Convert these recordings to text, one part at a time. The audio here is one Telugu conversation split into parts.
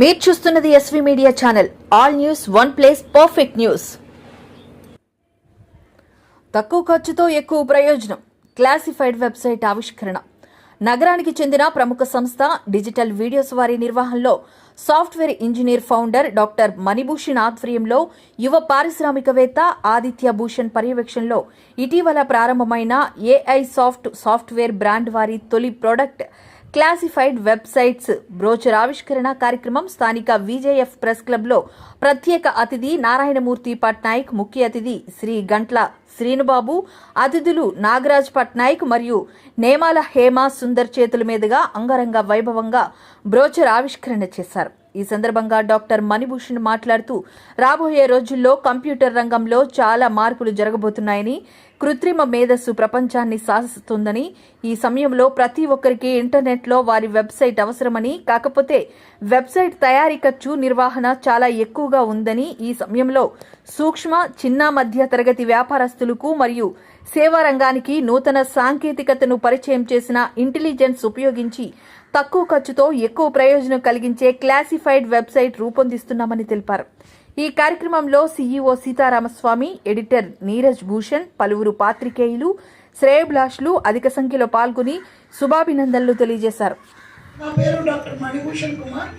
మీరు చూస్తున్నది SV media channel all news one place perfect news తక్కువ ఖర్చుతో ఎక్కువ ప్రయోజనం. క్లాసిఫైడ్ వెబ్సైట్ ఆవిష్కరణ. నగరానికి చెందిన ప్రముఖ సంస్థ డిజిటల్ వీడియోస్ వారి నిర్వహణలో software engineer founder doctor Manibhushan ఆధ్వర్యంలో యువ పారిశ్రామికవేత్త ఆదిత్య భూషణ్ పర్యవేక్షణలో ఇటీవల ప్రారంభమైన ఏఐ సాఫ్ట్ సాఫ్ట్వేర్ బ్రాండ్ వారి తొలి ప్రోడక్ట్ క్లాసిఫైడ్ వెబ్సైట్స్. బ్రోచర్ ఆవిష్కరణ కార్యక్రమం స్థానిక విజేఎఫ్ ప్రెస్ క్లబ్లో ప్రత్యేక అతిథి నారాయణమూర్తి పట్నాయక్ ముఖ్య అతిథి శ్రీ గంట్ల శ్రీనుబాబు అతిథులు నాగరాజ్ పట్నాయక్ మరియు నేమాల హేమ సుందర్ చేతుల మీదుగా అంగరంగ వైభవంగా బ్రోచర్ ఆవిష్కరణ చేశారు. ఈ సందర్భంగా డాక్టర్ మణిభూషణ్ మాట్లాడుతూ రాబోయే రోజుల్లో కంప్యూటర్ రంగంలో చాలా మార్పులు జరగబోతున్నాయని కృత్రిమ మేధస్సు ప్రపంచాన్ని శాసిస్తుందని ఈ సమయంలో ప్రతి ఒక్కరికి ఇంటర్నెట్లో వారి వెబ్సైట్ అవసరమని కాకపోతే వెబ్సైట్ తయారీ ఖర్చు నిర్వహణ చాలా ఎక్కువగా ఉందని ఈ సమయంలో సూక్ష్మ చిన్న మధ్య తరగతి వ్యాపారస్తులకు మరియు సేవా రంగానికి నూతన సాంకేతికతను పరిచయం చేసిన ఇంటెలిజెన్స్ ఉపయోగించి తక్కువ ఖర్చుతో ఎక్కువ ప్రయోజనం కలిగించే క్లాసిఫైడ్ వెబ్సైట్ రూపొందిస్తున్నామని తెలిపారు. ఈ కార్యక్రమంలో సీఈఓ సీతారామస్వామి ఎడిటర్ నీరజ్ భూషణ్ పలువురు పాత్రికేయులు శ్రేయభిలాషులు అధిక సంఖ్యలో పాల్గొని శుభాభినందనలు తెలియజేశారు. నా పేరు డాక్టర్ మణిభూషణ్ కుమార్.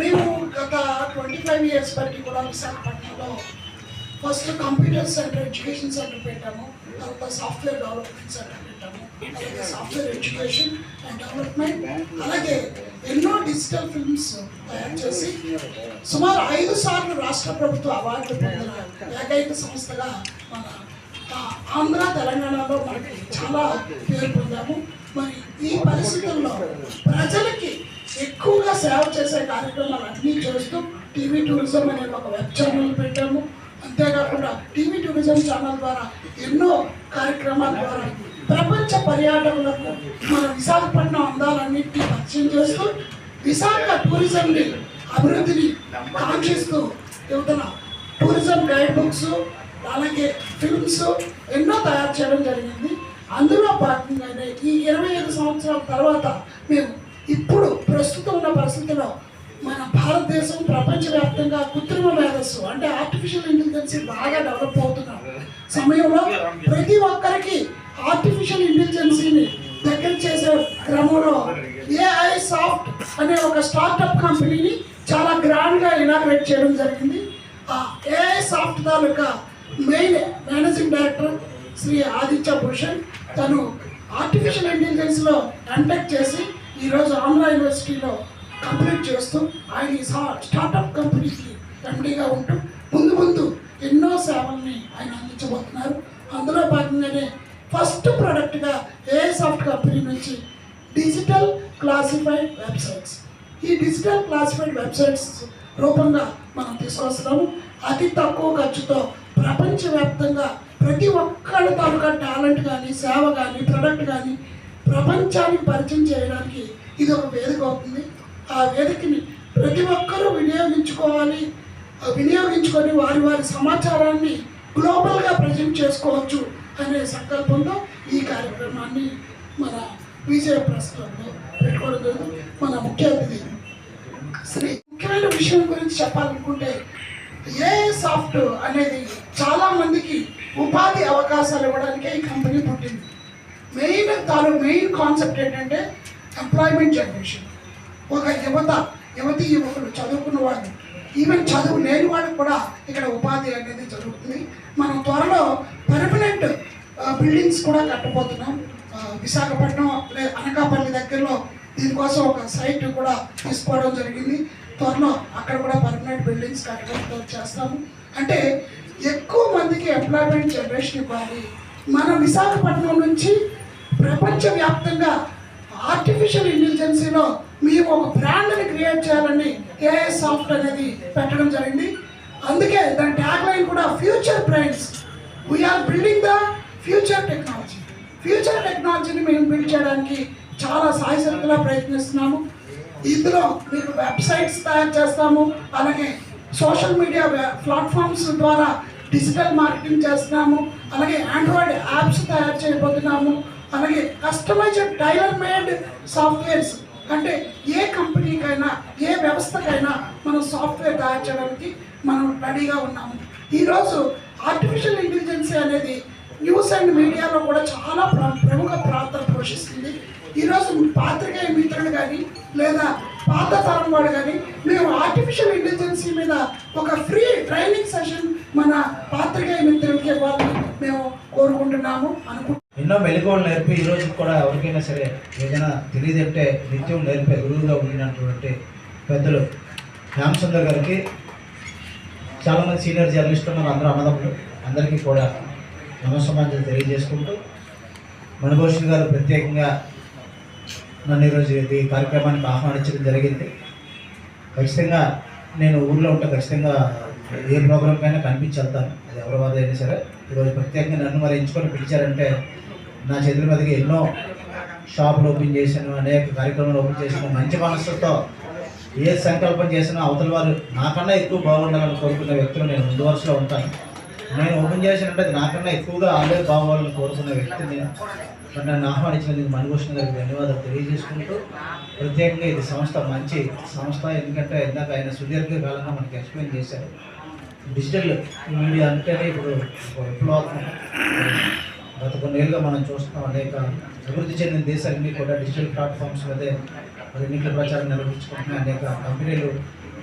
మేము గత ట్వంటీ ఫైవ్ ఇయర్స్ వరకు కూడా విశాఖపట్నంలో first computer centre education centre పెట్టాము తర్వాత సాఫ్ట్వేర్ డెవలప్మెంట్ సెంటర్ పెట్టాము అలాగే సాఫ్ట్వేర్ ఎడ్యుకేషన్ అండ్ డెవలప్మెంట్ అలాగే ఎన్నో డిజిటల్ ఫిల్మ్స్ తయారు చేసి సుమారు ఐదు సార్లు రాష్ట్ర ప్రభుత్వ అవార్డులు పొందిన ఏకైక సంస్థగా మన ఆంధ్ర తెలంగాణలో మనకి చాలా పేరు పొందాము. మరి ఈ పరిస్థితుల్లో ప్రజలకి ఎక్కువగా సేవ చేసే కార్యక్రమాలు అన్నీ చేస్తూ టీవీ టూరిజం అనే ఒక వెబ్ ఛానల్ పెట్టాము. టూరిజం ఛానల్ ద్వారా ఎన్నో కార్యక్రమాల ద్వారా ప్రపంచ పర్యాటకులకు మన విశాఖపట్నం అందాలన్నింటినీ పరిచయం చేస్తూ విశాఖ టూరిజంని అభివృద్ధిని కాంక్షిస్తూ యువతన టూరిజం గైడ్ బుక్స్ అలాగే ఫిల్మ్స్ ఎన్నో తయారు చేయడం జరిగింది. అందులో భాగంగానే ఈ ఇరవై ఐదు సంవత్సరాల తర్వాత మేము ఇప్పుడు ప్రస్తుతం ఉన్న పరిస్థితిలో మన భారతదేశం ప్రపంచవ్యాప్తంగా కృత్రిమ మేధస్సు అంటే ఆర్టిఫిషియల్ ఇంటెలిజెన్స్ బాగా డెవలప్ అవుతున్న సమయంలో ప్రతి ఒక్కరికి ఆర్టిఫిషియల్ ఇంటెలిజెన్సీని దగ్గర చేసే క్రమంలో ఏఐ సాఫ్ట్ అనే ఒక స్టార్టప్ కంపెనీని చాలా గ్రాండ్గా ఇనాగ్రేట్ చేయడం జరిగింది. ఆ ఏఐ సాఫ్ట్ తాలూకా main managing director Shri Aditya Bhushan తను ఆర్టిఫిషియల్ ఇంటెలిజెన్స్లో కండక్ట్ చేసి ఈరోజు ఆంధ్ర యూనివర్సిటీలో కంప్లీట్ చేస్తూ ఆయన ఈ స్టార్టప్ కంపెనీకి ఎండీగా ఉంటూ ముందు ముందు ఎన్నో సేవల్ని ఆయన అందించబోతున్నారు. అందులో భాగంగానే ఫస్ట్ ప్రోడక్ట్గా ఏ సాఫ్ట్ కంపెనీ నుంచి డిజిటల్ క్లాసిఫైడ్ వెబ్సైట్స్. ఈ డిజిటల్ క్లాసిఫైడ్ వెబ్సైట్స్ రూపంగా మనం తీసుకొస్తున్నాము. అతి తక్కువ ఖర్చుతో ప్రపంచవ్యాప్తంగా ప్రతి ఒక్కళ్ళ తాలూకా టాలెంట్ కానీ సేవ కానీ ప్రొడక్ట్ కానీ ప్రపంచానికి పరిచయం చేయడానికి ఇది ఒక వేదిక అవుతుంది. ఆ వేదికని ప్రతి ఒక్కరూ వినియోగించుకోవాలి. వినియోగించుకొని వారి వారి సమాచారాన్ని గ్లోబల్గా ప్రజెంట్ చేసుకోవచ్చు అనే సంకల్పంతో ఈ కార్యక్రమాన్ని మన విజయ ప్రెస్ క్లబ్లో పెట్టుకోవడం మన ముఖ్య అతిథి శ్రీ ముఖ్యమైన విషయం గురించి చెప్పాలనుకుంటే ఏ సాఫ్ట్ అనేది చాలా మందికి ఉపాధి అవకాశాలు ఇవ్వడానికే ఈ కంపెనీ పుట్టింది. మెయిన్ తాను మెయిన్ కాన్సెప్ట్ ఏంటంటే ఎంప్లాయ్మెంట్ జనరేషన్ ఒక యువత యువతి యువకులు చదువుకున్న వాళ్ళు ఈవెన్ చదువు లేని వాళ్ళకి కూడా ఇక్కడ ఉపాధి అనేది జరుగుతుంది. మనం త్వరలో పర్మనెంట్ బిల్డింగ్స్ కూడా కట్టబోతున్నాం. విశాఖపట్నం లే అనకాపల్లి దగ్గరలో దీనికోసం ఒక సైట్ కూడా తీసుకోవడం జరిగింది. త్వరలో అక్కడ కూడా పర్మనెంట్ బిల్డింగ్స్ కట్టడం చేస్తాము. అంటే ఎక్కువ మందికి ఎంప్లాయ్మెంట్ జనరేషన్ ఇవ్వాలి. మన విశాఖపట్నం నుంచి ప్రపంచవ్యాప్తంగా ఆర్టిఫిషియల్ ఇంటెలిజెన్సీలో మేము ఒక బ్రాండ్ని క్రియేట్ చేయాలని ఏఐ సాఫ్ట్ అనేది పెట్టడం జరిగింది. అందుకే దాని ట్యాగ్ లైన్ కూడా future brains we're building the future technology future టెక్నాలజీని మేము బిల్డ్ చేయడానికి చాలా సాయశక్తిగా ప్రయత్నిస్తున్నాము. ఇందులో మీకు వెబ్సైట్స్ తయారు చేస్తాము. అలాగే సోషల్ మీడియా ప్లాట్ఫామ్స్ ద్వారా డిజిటల్ మార్కెటింగ్ చేస్తున్నాము. అలాగే ఆండ్రాయిడ్ యాప్స్ తయారు చేయబోతున్నాము. అలాగే కస్టమైజ్డ్ టైలర్ మేడ్ సాఫ్ట్వేర్స్ అంటే ఏ కంపెనీకైనా ఏ వ్యవస్థకైనా మనం సాఫ్ట్వేర్ తయారు చేయడానికి మనం రెడీగా ఉన్నాము. ఈరోజు ఆర్టిఫిషియల్ ఇంటెలిజెన్సీ అనేది న్యూస్ అండ్ మీడియాలో కూడా చాలా ప్ర- ప్రముఖ ప్రాంతం పోషిస్తుంది. ఈరోజు పాత్రికేయ మిత్రులు కానీ లేదా పాత తరం వాడు కానీ మేము ఆర్టిఫిషియల్ ఇంటెలిజెన్సీ మీద ఒక ఫ్రీ ట్రైనింగ్ సెషన్ మన పాత్రికేయ మిత్రులకి ఇవ్వాలని మేము కోరుకుంటున్నాము అనుకుంటున్నాము. ఎన్నో మెలకువలు నేర్పి ఈ రోజు కూడా ఎవరికైనా సరే ఏదైనా తెలియదంటే నిత్యం నేర్పే గురువుగా ఉండినటువంటి పెద్దలు రామచంద్ర గారికి చాలామంది సీనియర్ జర్నలిస్టులు ఉన్నారు అందరూ అన్నదమ్ములు అందరికీ కూడా నమస్సమాజం తెలియజేసుకుంటూ మణిభూషణ్ గారు ప్రత్యేకంగా నన్ను ఈరోజు ఈ కార్యక్రమానికి ఆహ్వానించడం జరిగింది. ఖచ్చితంగా నేను ఊళ్ళో ఉంటే ఖచ్చితంగా ఏ ప్రోగ్రామ్కైనా కనిపించి వెళ్తాను అది ఎవరి వారు అయినా సరే. ఈరోజు ప్రత్యేకంగా నన్ను మరి ఎంచుకొని పిలిచారంటే నా చేతుల మీదకి ఎన్నో షాపులు ఓపెన్ చేశాను అనేక కార్యక్రమాలు ఓపెన్ చేశాను. మంచి మనస్సుతో ఏ సంకల్పం చేసినా అవతల వారు నాకన్నా ఎక్కువ బాగుండాలని కోరుకునే వ్యక్తులు నేను ముందు వరుసలో ఉంటాను. నేను ఓపెన్ చేసినట్టు అది నాకన్నా ఎక్కువగా ఆల్రెడీ బాగోవాలని కోరుకున్న వ్యక్తి మరి నన్ను ఆహ్వానించినందుకు మణిభూషణ్ గారికి ధన్యవాదాలు తెలియజేసుకుంటూ ప్రత్యేకంగా ఇది సంస్థ మంచి సంస్థ. ఎందుకంటే ఇందాక ఆయన సుదీర్ఘ కాలంగా మనకి ఎక్స్ప్లెయిన్ చేశారు. డిజిటల్ మీడియా అంటేనే ఇప్పుడు ఒక గత కొన్నేళ్ళుగా మనం చూస్తున్నాం అనేక అభివృద్ధి చెందిన దేశాలన్నీ కూడా డిజిటల్ ప్లాట్ఫామ్స్ మీదే వారి ఎన్నికల ప్రచారం నిర్వహించుకుంటున్నాయి అనేక కంపెనీలు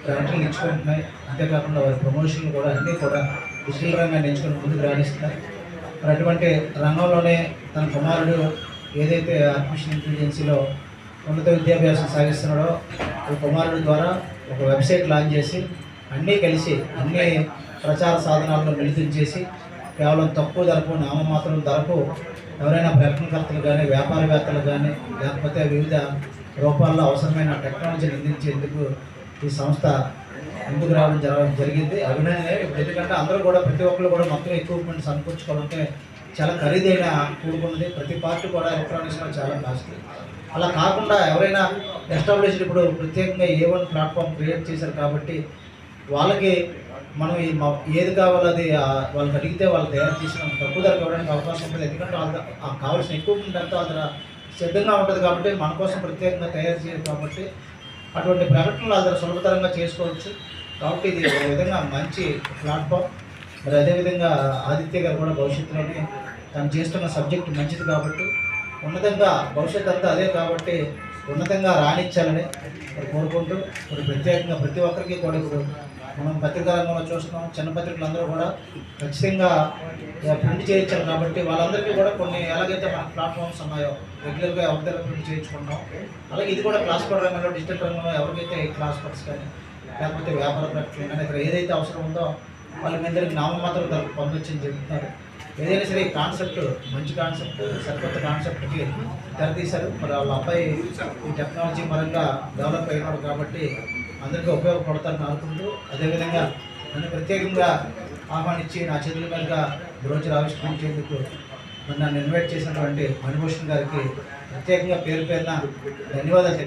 గ్రాంట్లు ఇచ్చుకుంటున్నాయి. అంతేకాకుండా వారి ప్రమోషన్లు కూడా అన్నీ కూడా డిజిటల్ రంగాన్ని ఎంచుకొని ముందుకు రాణిస్తున్నాయి. మరి అటువంటి రంగంలోనే తన కుమారుడు ఏదైతే ఆర్టిఫిషియల్ ఇంటెలిజెన్సీలో ఉన్నత విద్యాభ్యాసం సాగిస్తున్నాడో ఈ కుమారుడు ద్వారా ఒక వెబ్సైట్ లాంచ్ చేసి అన్నీ కలిసి అన్ని ప్రచార సాధనాలను మిళితం చేసి కేవలం తక్కువ ధరకు నామమాత్రం ధరకు ఎవరైనా ప్రకటనకర్తలు కానీ వ్యాపారవేత్తలు కానీ లేకపోతే వివిధ రూపాల్లో అవసరమైన టెక్నాలజీని అందించేందుకు ఈ సంస్థ ముందుకు రావడం జరగడం జరిగింది. అభినందనే ఎందుకంటే అందరూ కూడా ప్రతి ఒక్కరు కూడా మొత్తం ఎక్విప్మెంట్ సమకూర్చుకోవాలంటే చాలా ఖరీదైన కూడుకున్నది ప్రతి పార్ట్ కూడా ఎలక్ట్రానిక్స్లో చాలా కాస్ట్ అలా కాకుండా ఎవరైనా ఎస్టాబ్లిష్డ్ ఇప్పుడు ప్రత్యేకంగా ఏ వన్ ప్లాట్ఫామ్ క్రియేట్ చేశారు కాబట్టి వాళ్ళకి మనం ఈ ఏది కావాలో అది వాళ్ళకి అడిగితే వాళ్ళు తయారు చేసిన తక్కువ ధరకు ఇవ్వడానికి అవకాశం ఉంటుంది ఎందుకంటే వాళ్ళ ఆ కావాల్సిన ఎక్విప్మెంట్ అంతా వాళ్ళ సిద్ధంగా ఉంటుంది కాబట్టి మన కోసం ప్రత్యేకంగా తయారు చేయరు కాబట్టి అటువంటి ప్రకటనలు వాళ్ళ సులభతరంగా చేసుకోవచ్చు. కాబట్టి ఇది ఒక విధంగా మంచి ప్లాట్ఫామ్ మరి అదేవిధంగా ఆదిత్య గారు కూడా భవిష్యత్తులోనే తను చేస్తున్న సబ్జెక్ట్ మంచిది కాబట్టి ఉన్నతంగా భవిష్యత్ అంతా అదే కాబట్టి ఉన్నతంగా రాణించాలని కోరుకుంటూ ఇప్పుడు ప్రత్యేకంగా ప్రతి ఒక్కరికి కూడా ఇప్పుడు మనం పత్రికా రంగంలో చూస్తున్నాం చిన్న పత్రికలు అందరూ కూడా ఖచ్చితంగా ప్రింట్ చేయించారు కాబట్టి వాళ్ళందరికీ కూడా కొన్ని ఎలాగైతే మన ప్లాట్ఫామ్స్ ఉన్నాయో రెగ్యులర్గా ఎవరిదైనా ప్రింట్ చేయించుకుంటాం అలాగే ఇది కూడా క్లాస్ కోడ్ రంగంలో డిజిటల్ రంగంలో ఎవరికైతే క్లాస్ కోడ్స్ కానీ లేకపోతే వ్యాపార ప్రకటన కానీ ఇక్కడ ఏదైతే అవసరం ఉందో వాళ్ళ మీ అందరికి నామమాత్రం ధరకు పొందొచ్చని చెప్తున్నారు. ఏదైనా సరే ఈ కాన్సెప్ట్ మంచి కాన్సెప్ట్ సరికొత్త కాన్సెప్ట్కి తెరతీశారు. మరి వాళ్ళ అబ్బాయి ఈ టెక్నాలజీ పరంగా డెవలప్ అయినాడు కాబట్టి అందరికీ ఉపయోగపడతారని అనుకుంటూ అదేవిధంగా నన్ను ప్రత్యేకంగా ఆహ్వానించి నా చేతుల మీద రోజు ఆవిష్కరించేందుకు మరి నన్ను ఇన్వైట్ చేసినటువంటి మణిభూషణ్ గారికి ప్రత్యేకంగా పేరు పేరున ధన్యవాదాలు